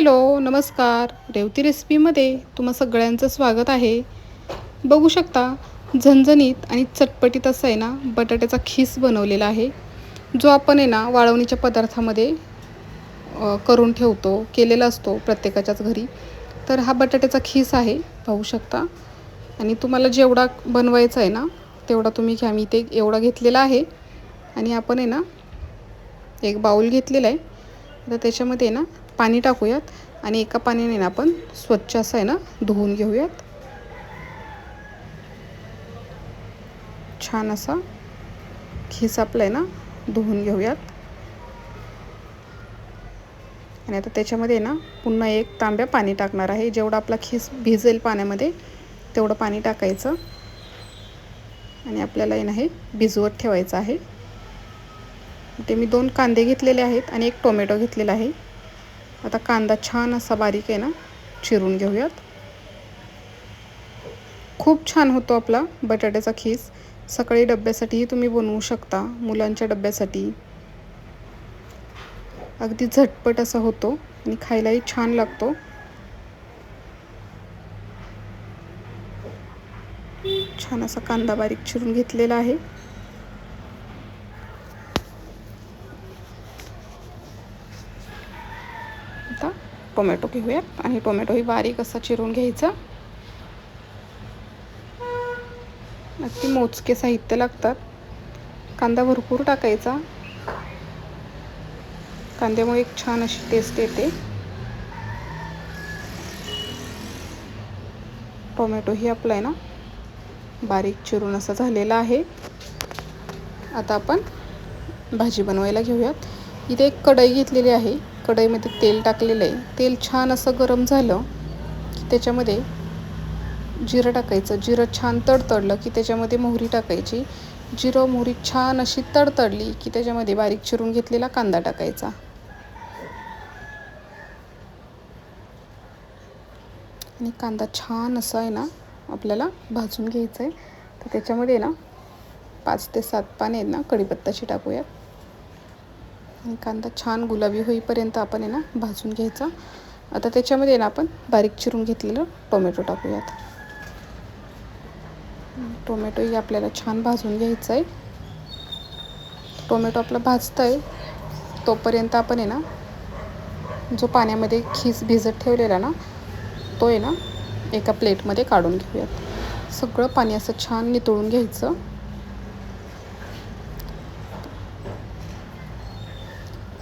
Hello नमस्कार. रेवती रेसिपीमध्ये तुम्हा सगळ्यांचं स्वागत आहे. बघू शकता झणझणीत आणि चटपटीत असं आहे ना बटाट्याचा खीस बनवलेला आहे जो आपण आहे ना वाळवणीच्या पदार्थामध्ये करून ठेवतो केलेला असतो प्रत्येकाच्याच घरी. तर हा बटाट्याचा खीस आहे पाहू शकता. आणि तुम्हाला जेवढा बनवायचा आहे ना तेवढा तुम्ही घ्या. मी ते एवढा घेतलेला आहे. आणि आपण आहे ना एक बाऊल घेतलेला आहे. तर त्याच्यामध्ये ना पाणी टाकूयात आणि एका पाण्याने ना आपण स्वच्छ असं आहे ना धुवून घेऊयात. छान असा खिस आपला आहे ना धुवून घेऊयात. आणि आता त्याच्यामध्ये ना पुन्हा एक तांब्या पाणी टाकणार आहे. जेवढं आपला खिस भिजेल पाण्यामध्ये तेवढं पाणी टाकायचं. आणि आपल्याला आहे ना हे भिजवत ठेवायचं आहे. ते मी दोन कांदे घेतलेले आहेत आणि एक टोमॅटो घेतलेला आहे. आता कांदा छान असा बारीक आहे ना चिरून घेऊयात. खूप छान होतो आपला बटाट्याचा खीस. सकाळी डब्यासाठीही तुम्ही बनवू शकता मुलांच्या डब्यासाठी. अगदी झटपट असा होतो आणि खायलाही छान लागतो. छान असा कांदा बारीक चिरून घेतलेला आहे. आता टोमॅटो घेऊयात आणि टोमॅटोही बारीक असा चिरून घ्यायचा. अगदी मोजके साहित्य लागतात. कांदा भरपूर टाकायचा. कांद्यामुळे एक छान अशी टेस्ट येते. टोमॅटोही आपला आहे ना बारीक चिरून असा झालेला आहे. आता आपण भाजी बनवायला घेऊयात. इथे एक कढई घेतलेली आहे. कढईमध्ये तेल टाकलेलं आहे. तेल छान असं गरम झालं की त्याच्यामध्ये जिरं टाकायचं. जिरं छान तडतडलं की त्याच्यामध्ये मोहरी टाकायची. जिरं मोहरी छान अशी तडतडली की त्याच्यामध्ये बारीक चिरून घेतलेला कांदा टाकायचा. आणि कांदा छान असा आहे ना आपल्याला भाजून घ्यायचा आहे. तर त्याच्यामध्ये ना पाच ते सात पाने आहेत ना कढीपत्ताची टाकूयात. कांदा छान गुलाबी होईपर्यंत आपण आहे ना भाजून घ्यायचा. आता त्याच्यामध्ये ना आपण बारीक चिरून घेतलेलं टोमॅटो टाकूयात. टोमॅटोही आपल्याला छान भाजून घ्यायचं आहे टोमॅटो आपला भाजतं आहे तोपर्यंत आपण आहे ना जो पाण्यामध्ये खीस भिजत ठेवलेला ना तो आहे ना एका प्लेटमध्ये काढून घेऊयात. सगळं पाणी असं छान नितळून घ्यायचं.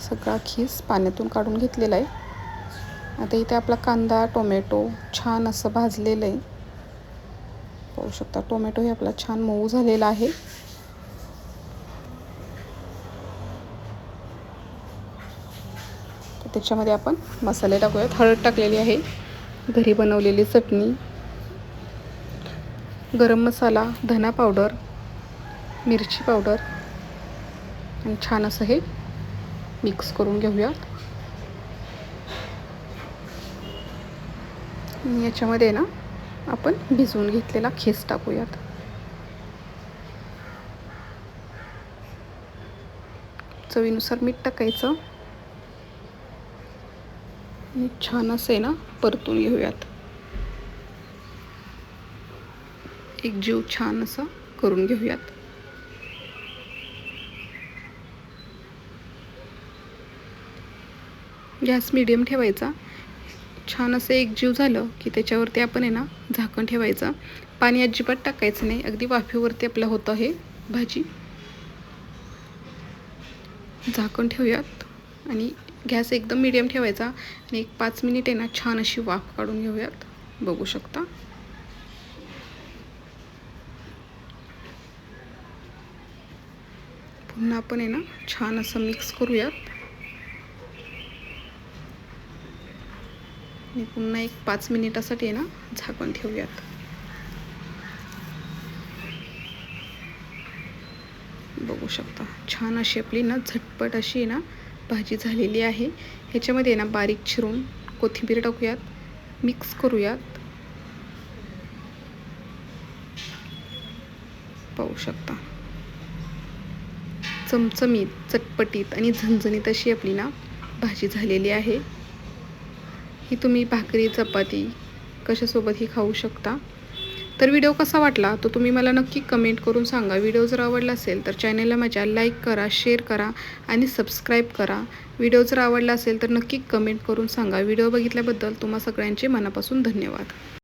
सगळा खीस पाण्यातून काढून घेतलेला आहे. आता इथे आपला कांदा टोमॅटो छान असं भाजलेलं आहे. पाहू शकता टोमॅटो हे आपला छान मऊ झालेला आहे. त्याच्यामध्ये आपण मसाले टाकूयात. हळद टाकलेली आहे. घरी बनवलेली चटणी. गरम मसाला धना पावडर मिरची पावडर आणि छान असं हे मिक्स करून घेऊयात याच्यामध्ये ना आपण भिजवून घेतलेला खेस टाकूयात. चवीनुसार मीठ टाकायचं. छान असं आहे ना परतून घेऊयात. एक जीव छान असं करून घेऊयात. गॅस मिडियम ठेवायचा. छान असं एक जीव झालं की त्याच्यावरती आपण आहे ना झाकण ठेवायचं. पाणी अजिबात टाकायचं नाही. अगदी वाफेवरती आपलं होतं हे भाजी. झाकण ठेवूयात. आणि गॅस एकदम मिडियम ठेवायचा. आणि एक पाच मिनिट आहे ना छान अशी वाफ काढून घेऊयात. बघू शकता. पुन्हा आपण आहे ना छान असं मिक्स करूयात. आणि पुन्हा एक पाच मिनिटासाठी आहे ना झाकून ठेवूयात. बघू शकता. छान अशी आपली ना झटपट अशी ना भाजी झालेली आहे. ह्याच्यामध्ये ना बारीक चिरून कोथिंबीर टाकूयात मिक्स करूयात. पाहू शकता. चमचमीत चटपटीत आणि झणझणीत अशी आपली ना भाजी झालेली आहे. ही तुम्ही भाकरी चपाती कशासोबतही खाऊ शकता? तर व्हिडिओ कसा वाटला? तो तुम्ही मला नक्की कमेंट करून सांगा. व्हिडिओ जर आवडला असेल तर चॅनलला माझ्या लाईक करा शेअर करा आणि सबस्क्राईब करा. व्हिडिओ जर आवडला असेल तर नक्की कमेंट करून सांगा. व्हिडिओ बघितल्याबद्दल तुम्हा सगळ्यांचे मनापासून धन्यवाद.